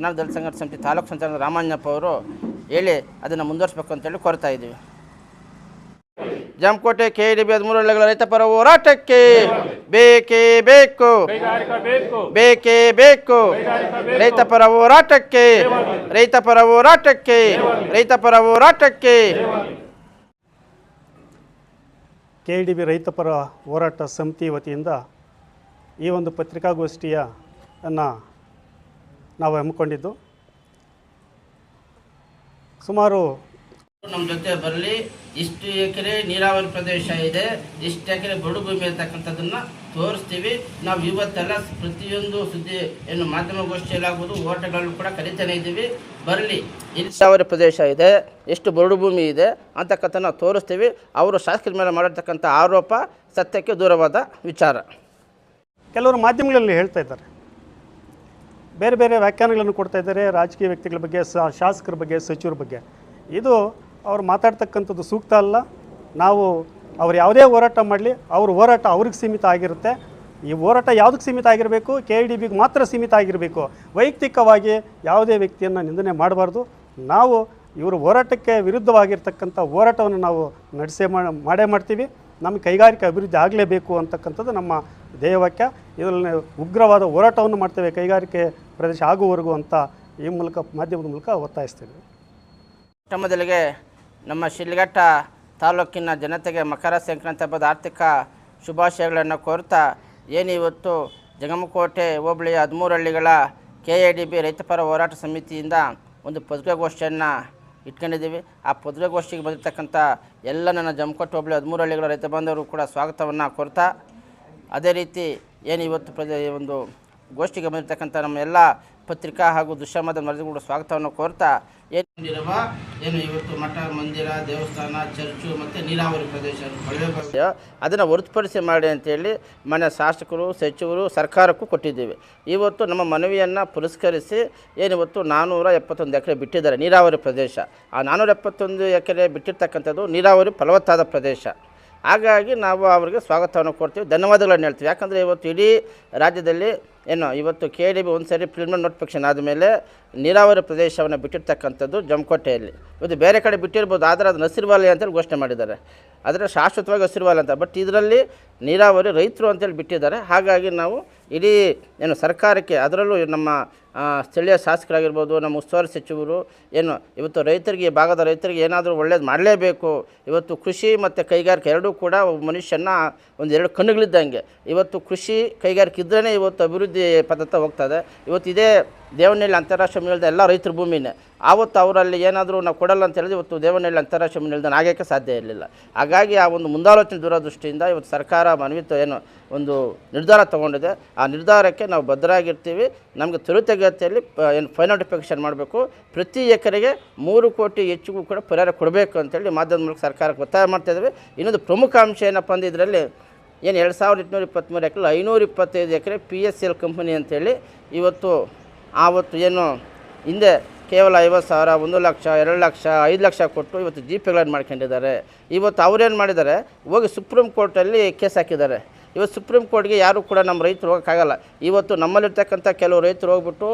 ಕರ್ನಾಟಕ ದಲಿತ ಸಂಘಟ ಸಮಿತಿ ತಾಲೂಕು ಸಂಚಾಲಕ ರಾಮಣ್ಣಪ್ಪ ಅವರು ಹೇಳಿ ಅದನ್ನು ಮುಂದುವರಿಸಬೇಕು ಅಂತೇಳಿ ಕೋರ್ತಾ ಇದ್ದೀವಿ. ಜಮಕೋಟೆ ಕೆ ಡಿ ಬಿ ಹದಿಮೂರು ಹಳ್ಳಿಗಳ ರೈತ ಪರ ಹೋರಾಟಕ್ಕೆ ಬೇಕೇ ಬೇಕು ಬೇಕು ಬೇಕೇ. ರೈತ ಪರ ಹೋರಾಟಕ್ಕೆ, ರೈತ ಪರ ಹೋರಾಟಕ್ಕೆ, ರೈತ ಪರ ಹೋರಾಟಕ್ಕೆ. ಕೆ ಡಿ ಬಿ ರೈತಪರ ಹೋರಾಟ ಸಮಿತಿ ವತಿಯಿಂದ ಈ ಒಂದು ಪತ್ರಿಕಾಗೋಷ್ಠಿಯ ಅನ್ನು ನಾವು ಹಮ್ಮಿಕೊಂಡಿದ್ದು. ಸುಮಾರು ನಮ್ಮ ಜೊತೆ ಬರಲಿ ಇಷ್ಟು ಎಕರೆ ನೀರಾವರಿ ಪ್ರದೇಶ ಇದೆ ಇಷ್ಟು ಎಕರೆ ಬಡು ಭೂಮಿ ಇರ್ತಕ್ಕಂಥದ್ದನ್ನು ತೋರಿಸ್ತೀವಿ. ನಾವು ಇವತ್ತೆಲ್ಲ ಪ್ರತಿಯೊಂದು ಸುದ್ದಿ ಏನು ಮಾಧ್ಯಮಗೋಷ್ಠಿಯಲ್ಲಾಗ್ಬೋದು ಓಟಗಳನ್ನು ಕೂಡ ಕರಿತಾನೆ ಇದ್ದೀವಿ. ಬರಲಿ. ನೀರಾವರಿ ಪ್ರದೇಶ ಇದೆ ಎಷ್ಟು ಬರಡು ಭೂಮಿ ಇದೆ ಅಂತಕ್ಕಂಥ ನಾವು ತೋರಿಸ್ತೀವಿ. ಅವರು ಶಾಸಕರ ಮೇಲೆ ಮಾಡಿರ್ತಕ್ಕಂಥ ಆರೋಪ ಸತ್ಯಕ್ಕೆ ದೂರವಾದ ವಿಚಾರ. ಕೆಲವರು ಮಾಧ್ಯಮಗಳಲ್ಲಿ ಹೇಳ್ತಾ ಇದ್ದಾರೆ. ಬೇರೆ ಬೇರೆ ವ್ಯಾಖ್ಯಾನಗಳನ್ನು ಕೊಡ್ತಾ ಇದ್ದಾರೆ ರಾಜಕೀಯ ವ್ಯಕ್ತಿಗಳ ಬಗ್ಗೆ ಶಾಸಕರ ಬಗ್ಗೆ, ಸಚಿವರ ಬಗ್ಗೆ. ಇದು ಅವ್ರು ಮಾತಾಡ್ತಕ್ಕಂಥದ್ದು ಸೂಕ್ತ ಅಲ್ಲ. ನಾವು ಅವ್ರು ಯಾವುದೇ ಹೋರಾಟ ಮಾಡಲಿ, ಅವ್ರ ಹೋರಾಟ ಅವ್ರಿಗೆ ಸೀಮಿತ ಆಗಿರುತ್ತೆ. ಈ ಹೋರಾಟ ಯಾವುದಕ್ಕೆ ಸೀಮಿತ ಆಗಿರಬೇಕು? ಕೆ ಡಿ ಬಿಗೆ ಮಾತ್ರ ಸೀಮಿತ ಆಗಿರಬೇಕು. ವೈಯಕ್ತಿಕವಾಗಿ ಯಾವುದೇ ವ್ಯಕ್ತಿಯನ್ನು ನಿಂದನೆ ಮಾಡಬಾರ್ದು. ನಾವು ಇವರು ಹೋರಾಟಕ್ಕೆ ವಿರುದ್ಧವಾಗಿರ್ತಕ್ಕಂಥ ಹೋರಾಟವನ್ನು ನಾವು ನಡೆಸೇ ಮಾಡೇ ಮಾಡ್ತೀವಿ. ನಮಗೆ ಕೈಗಾರಿಕೆ ಅಭಿವೃದ್ಧಿ ಆಗಲೇಬೇಕು ಅಂತಕ್ಕಂಥದ್ದು ನಮ್ಮ ಧ್ಯೇಯವಾಕ್ಯ ಇದರಲ್ಲಿ ಉಗ್ರವಾದ ಹೋರಾಟವನ್ನು ಮಾಡ್ತೇವೆ, ಕೈಗಾರಿಕೆ ಪ್ರದೇಶ ಆಗುವವರೆಗೂ ಅಂತ ಈ ಮೂಲಕ, ಮಾಧ್ಯಮದ ಮೂಲಕ ಒತ್ತಾಯಿಸ್ತೇವೆ. ಮೊದಲಿಗೆ ನಮ್ಮ ಶಿಲ್ಘಟ್ಟ ತಾಲೂಕಿನ ಜನತೆಗೆ ಮಕರ ಸಂಕ್ರಾಂತಿ ಹಬ್ಬದ ಆರ್ಥಿಕ ಶುಭಾಶಯಗಳನ್ನು ಕೋರ್ತಾ ಏನಿವತ್ತು ಜಗಮಕೋಟೆ ಹೋಬಳಿಯ ಹದಿಮೂರು ಹಳ್ಳಿಗಳ ಕೆ ಎ ಡಿ ಬಿ ರೈತಪರ ಹೋರಾಟ ಸಮಿತಿಯಿಂದ ಒಂದು ಪತ್ರಿಕಾಗೋಷ್ಠಿಯನ್ನು ಇಟ್ಕೊಂಡಿದ್ದೀವಿ. ಆ ಪತ್ರಿಕಾಗೋಷ್ಠಿಗೆ ಬಂದಿರತಕ್ಕಂಥ ಎಲ್ಲ ನನ್ನ ಜಮಕೋಟೆ ಹೋಬಳಿ ಹದಿಮೂರು ಹಳ್ಳಿಗಳ ರೈತ ಬಾಂಧವರು ಕೂಡ ಸ್ವಾಗತವನ್ನು ಕೊರ್ತಾ, ಅದೇ ರೀತಿ ಏನು ಇವತ್ತು ಪ್ರಜೆ ಒಂದು ಗೋಷ್ಠಿಗೆ ಬಂದಿರತಕ್ಕಂಥ ನಮ್ಮ ಎಲ್ಲ ಪತ್ರಿಕಾ ಹಾಗೂ ದುಶ್ಯಮದ ವರದಿಗಳು ಸ್ವಾಗತವನ್ನು ಕೋರ್ತಾ ಏನು ಇವತ್ತು ಮಠ, ಮಂದಿರ, ದೇವಸ್ಥಾನ, ಚರ್ಚು ಮತ್ತು ನೀರಾವರಿ ಪ್ರದೇಶ ಅದನ್ನು ಹೊರತುಪಡಿಸಿ ಮಾಡಿ ಅಂತೇಳಿ ಮನೆ ಶಾಸಕರು, ಸಚಿವರು, ಸರ್ಕಾರಕ್ಕೂ ಕೊಟ್ಟಿದ್ದೀವಿ. ಇವತ್ತು ನಮ್ಮ ಮನವಿಯನ್ನು ಪುರಸ್ಕರಿಸಿ ಏನಿವತ್ತು ನಾನ್ನೂರ ಎಪ್ಪತ್ತೊಂದು ಎಕರೆ ಬಿಟ್ಟಿದ್ದಾರೆ ನೀರಾವರಿ ಪ್ರದೇಶ. ಆ ನಾನ್ನೂರ ಎಪ್ಪತ್ತೊಂದು ಎಕರೆ ಬಿಟ್ಟಿರ್ತಕ್ಕಂಥದ್ದು ನೀರಾವರಿ ಫಲವತ್ತಾದ ಪ್ರದೇಶ. ಹಾಗಾಗಿ ನಾವು ಅವರಿಗೆ ಸ್ವಾಗತವನ್ನು ಕೊಡ್ತೀವಿ ಧನ್ಯವಾದಗಳನ್ನು ಹೇಳ್ತೀವಿ. ಯಾಕಂದರೆ ಇವತ್ತು ಇಡೀ ರಾಜ್ಯದಲ್ಲಿ ಏನು, ಇವತ್ತು ಕೆ ಡಿ ಬಿ ಒಂದು ಸರಿ ನೋಟಿಫಿಕೇಶನ್ ಆದಮೇಲೆ ನೀರಾವರಿ ಪ್ರದೇಶವನ್ನು ಬಿಟ್ಟಿರ್ತಕ್ಕಂಥದ್ದು ಜಮಕೋಟೆಯಲ್ಲಿ. ಇದು ಬೇರೆ ಕಡೆ ಬಿಟ್ಟಿರ್ಬೋದು, ಆದರೆ ಅದು ನಸಿರುವಾಲಿ ಅಂತೇಳಿ ಘೋಷಣೆ ಮಾಡಿದ್ದಾರೆ. ಆದರೆ ಶಾಶ್ವತವಾಗಿ ಹಸಿರುವಾಲಿ ಅಂತ ಬಟ್ ಇದರಲ್ಲಿ ನೀರಾವರಿ ರೈತರು ಅಂತೇಳಿ ಬಿಟ್ಟಿದ್ದಾರೆ. ಹಾಗಾಗಿ ನಾವು ಇಡೀ ಏನು ಸರ್ಕಾರಕ್ಕೆ ಅದರಲ್ಲೂ ನಮ್ಮ ಸ್ಥಳೀಯ ಶಾಸಕರಾಗಿರ್ಬೋದು, ನಮ್ಮ ಉಸ್ತುವಾರಿ ಸಚಿವರು ಏನು ಇವತ್ತು ರೈತರಿಗೆ ಈ ಭಾಗದ ರೈತರಿಗೆ ಏನಾದರೂ ಒಳ್ಳೇದು ಮಾಡಲೇಬೇಕು. ಇವತ್ತು ಕೃಷಿ ಮತ್ತು ಕೈಗಾರಿಕೆ ಎರಡೂ ಕೂಡ ಮನುಷ್ಯನ ಒಂದು ಎರಡು ಕಣ್ಣುಗಳಿದ್ದಂಗೆ. ಇವತ್ತು ಕೃಷಿ ಕೈಗಾರಿಕೆ ಇದ್ರೇ ಇವತ್ತು ಅಭಿವೃದ್ಧಿ ಪದ್ಧತಿ ಹೋಗ್ತದೆ. ಇವತ್ತು ಇದೇ ದೇವನಹಳ್ಳಿ ಅಂತಾರಾಷ್ಟ್ರೀಯ ನಿಲ್ದ ಎಲ್ಲ ರೈತರ ಭೂಮಿನೇ. ಆವತ್ತು ಅವರಲ್ಲಿ ಏನಾದರೂ ನಾವು ಕೊಡಲ್ಲ ಅಂತ ಹೇಳಿದ್ರೆ ಇವತ್ತು ದೇವನಹಳ್ಳಿ ಅಂತಾರಾಷ್ಟ್ರೀಯ ನಿಲ್ದಾಣ ಆಗೋಕ್ಕೆ ಸಾಧ್ಯ ಇರಲಿಲ್ಲ. ಹಾಗಾಗಿ ಆ ಒಂದು ಮುಂದಾಲೋಚನೆ ದೂರದೃಷ್ಟಿಯಿಂದ ಇವತ್ತು ಸರ್ಕಾರ ಮನವಿತ್ತು ಏನು ಒಂದು ನಿರ್ಧಾರ ತೊಗೊಂಡಿದೆ. ಆ ನಿರ್ಧಾರಕ್ಕೆ ನಾವು ಬದ್ಧರಾಗಿರ್ತೀವಿ. ನಮಗೆ ತ್ವರಿತಗತಿಯಲ್ಲಿ ಏನು ಫೈನಲ್ ನೋಟಿಫಿಕೇಷನ್ ಮಾಡಬೇಕು. ಪ್ರತಿ ಎಕರೆಗೆ ಮೂರು ಕೋಟಿ ಹೆಚ್ಚಿಗೂ ಕೂಡ ಪರಿಹಾರ ಕೊಡಬೇಕು ಅಂತೇಳಿ ಮಾಧ್ಯಮದ ಮೂಲಕ ಸರ್ಕಾರಕ್ಕೆ ಒತ್ತಾಯ ಮಾಡ್ತಾ ಇದ್ದೀವಿ. ಇನ್ನೊಂದು ಪ್ರಮುಖ ಅಂಶ ಏನಪ್ಪ ಅಂದರೆ ಇದರಲ್ಲಿ ಏನು ಎರಡು ಸಾವಿರದ ಎಂಟುನೂರ ಇಪ್ಪತ್ತ್ಮೂರು ಎಕರೆ, ಐನೂರ ಇಪ್ಪತ್ತೈದು acre P S L company ಅಂತೇಳಿ ಇವತ್ತು, ಆವತ್ತು ಏನು ಹಿಂದೆ ಕೇವಲ ಐವತ್ತು ಸಾವಿರ, ಒಂದು ಲಕ್ಷ, ಎರಡು ಲಕ್ಷ, ಐದು ಲಕ್ಷ ಕೊಟ್ಟು ಇವತ್ತು ಜಿ ಪಿಗಳನ್ನು ಮಾಡ್ಕೊಂಡಿದ್ದಾರೆ. ಇವತ್ತು ಅವ್ರೇನು ಮಾಡಿದ್ದಾರೆ, ಹೋಗಿ ಸುಪ್ರೀಂ ಕೋರ್ಟಲ್ಲಿ ಕೇಸ್ ಹಾಕಿದ್ದಾರೆ. ಇವತ್ತು ಸುಪ್ರೀಂ ಕೋರ್ಟ್ಗೆ ಯಾರು ಕೂಡ ನಮ್ಮ ರೈತರು ಹೋಗೋಕ್ಕಾಗಲ್ಲ. ಇವತ್ತು ನಮ್ಮಲ್ಲಿರ್ತಕ್ಕಂಥ ಕೆಲವು ರೈತರು ಹೋಗ್ಬಿಟ್ಟು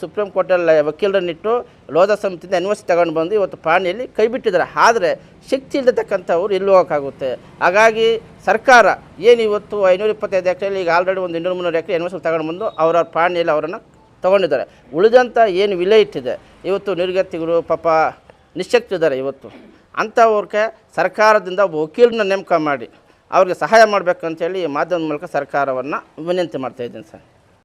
ಸುಪ್ರೀಂ ಕೋರ್ಟಲ್ಲಿ ವಕೀಲರನ್ನಿಟ್ಟು ಲೋಧ ಸಮಿತಿಯಿಂದ ಎನ್ ಸಿ ತಗೊಂಡು ಬಂದು ಇವತ್ತು ಪಾಣಿಯಲ್ಲಿ ಕೈ ಬಿಟ್ಟಿದ್ದಾರೆ. ಆದರೆ ಶಕ್ತಿ ಇಲ್ಲದಕ್ಕಂಥವ್ರು ಇಲ್ಲಿ ಹೋಗೋಕ್ಕಾಗುತ್ತೆ? ಹಾಗಾಗಿ ಸರ್ಕಾರ ಏನು ಇವತ್ತು ಐನೂರ ಇಪ್ಪತ್ತೈದು ಎಕರೆಯಲ್ಲಿ ಈಗ ಆಲ್ರೆಡಿ ಒಂದು ಇನ್ನೂರು ಮುನ್ನೂರು ಎಕರೆ ಎನ್ ಸಿ ತಗೊಂಡು ಬಂದು ಅವರ ಪಾಣಿಯಲ್ಲಿ ಅವರನ್ನು ತೊಗೊಂಡಿದ್ದಾರೆ. ಉಳಿದಂಥ ಏನು ವಿಲೆ ಇಟ್ಟಿದೆ? ಇವತ್ತು ನಿರ್ಗತಿಗಳು ಪಾಪ ನಿಶಕ್ತಿದ್ದಾರೆ ಇವತ್ತು. ಅಂಥವ್ರಿಗೆ ಸರ್ಕಾರದಿಂದ ಒಬ್ಬ ವಕೀಲನ ನೇಮಕ ಮಾಡಿ. ಅವ್ರಿಗೆ ಸಹಾಯ ಮಾಡಬೇಕಂತೇಳಿ ಮಾಧ್ಯಮದ ಮೂಲಕ ಸರ್ಕಾರವನ್ನು ವಿನಂತಿ ಮಾಡ್ತಾಯಿದ್ದೀನಿ ಸರ್.